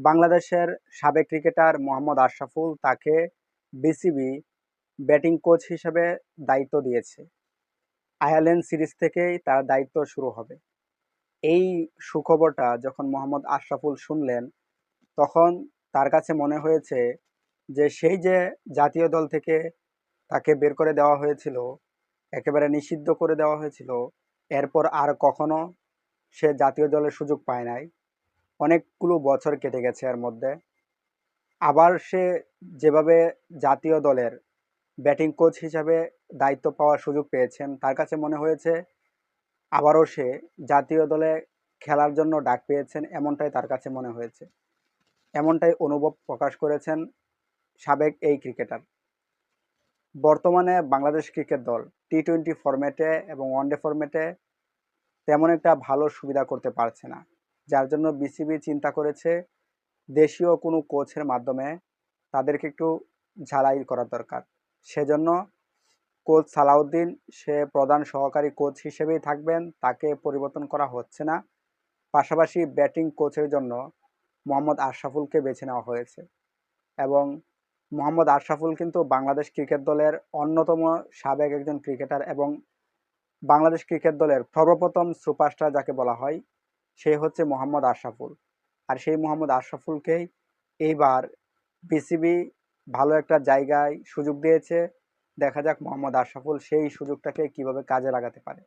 বাংলাদেশের সাবেক ক্রিকেটার মোহাম্মদ আশরাফুল তাকে বিসিবি ব্যাটিং কোচ হিসেবে দায়িত্ব দিয়েছে। আয়ারল্যান্ড সিরিজ থেকেই তার দায়িত্ব শুরু হবে। এই সুখবরটা যখন মোহাম্মদ আশরাফুল শুনলেন, তখন তার কাছে মনে হয়েছে যে সেই যে জাতীয় দল থেকে তাকে বের করে দেওয়া হয়েছিল, একেবারে নিষিদ্ধ করে দেওয়া হয়েছিল, এরপর আর কখনো সে জাতীয় দলের সুযোগ পায় নাই। অনেকগুলো বছর কেটে গেছে এর মধ্যে। আবার সে যেভাবে জাতীয় দলের ব্যাটিং কোচ হিসাবে দায়িত্ব পাওয়ার সুযোগ পেয়েছেন, তার কাছে মনে হয়েছে আবারও সে জাতীয় দলে খেলার জন্য ডাক পেয়েছেন এমনটাই তার কাছে মনে হয়েছে। এমনটাই অনুভব প্রকাশ করেছেন সাবেক এই ক্রিকেটার। বর্তমানে বাংলাদেশ ক্রিকেট দল টি টোয়েন্টি ফরম্যাটে এবং ওয়ানডে ফরম্যাটে তেমন একটা ভালো সুবিধা করতে পারছে না। যার জন্য বিসিবি চিন্তা করেছে দেশীয় কোনো কোচের মাধ্যমে তাদেরকে একটু ঝালাই করা দরকার। সেজন্য কোচ সালাউদ্দিন, সে প্রধান সহকারী কোচ হিসেবেই থাকবেন, তাকে পরিবর্তন করা হচ্ছে না। পাশাপাশি ব্যাটিং কোচের জন্য মোহাম্মদ আশরাফুলকে বেছে নেওয়া হয়েছে এবং মোহাম্মদ আশরাফুল কিন্তু বাংলাদেশ ক্রিকেট দলের অন্যতম সাবেক একজন ক্রিকেটার এবং বাংলাদেশ ক্রিকেট দলের সর্বপ্রথম সুপারস্টার যাকে বলা হয় সে হচ্ছে মোহাম্মদ আশরাফুল। আর সেই মোহাম্মদ আশরাফুলকেই এইবার বিসিবি ভালো একটা জায়গায় সুযোগ দিয়েছে। দেখা যাক মোহাম্মদ আশরাফুল সেই সুযোগটাকে কীভাবে কাজে লাগাতে পারে।